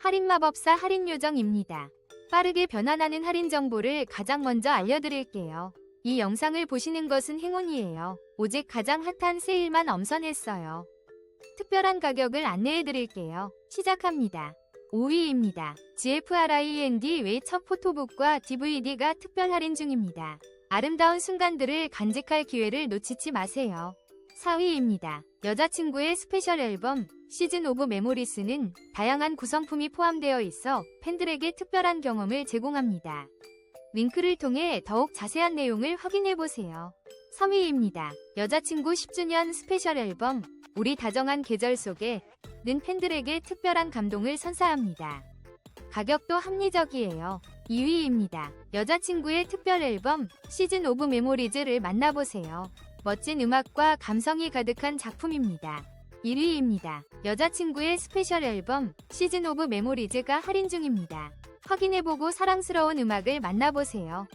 할인마법사 할인요정입니다. 빠르게 변환하는 할인 정보를 가장 먼저 알려드릴게요. 이 영상을 보시는 것은 행운이에요. 오직 가장 핫한 세일만 엄선했어요. 특별한 가격을 안내해드릴게요. 시작합니다. 5위입니다. GFRIND 외첫 포토북과 DVD가 특별 할인 중입니다. 아름다운 순간들을 간직할 기회를 놓치지 마세요. 4위입니다. 여자친구의 스페셜 앨범 시즌 오브 메모리스는 다양한 구성품이 포함되어 있어 팬들에게 특별한 경험을 제공합니다. 링크를 통해 더욱 자세한 내용을 확인해보세요. 3위입니다. 여자친구 10주년 스페셜 앨범 우리 다정한 계절 속에 는 팬들에게 특별한 감동을 선사합니다. 가격도 합리적이에요. 2위입니다. 여자친구의 특별 앨범 시즌 오브 메모리즈를 만나보세요. 멋진 음악과 감성이 가득한 작품입니다. 1위입니다. 여자친구의 스페셜 앨범 시즌 오브 메모리즈가 할인 중입니다. 확인해보고 사랑스러운 음악을 만나보세요.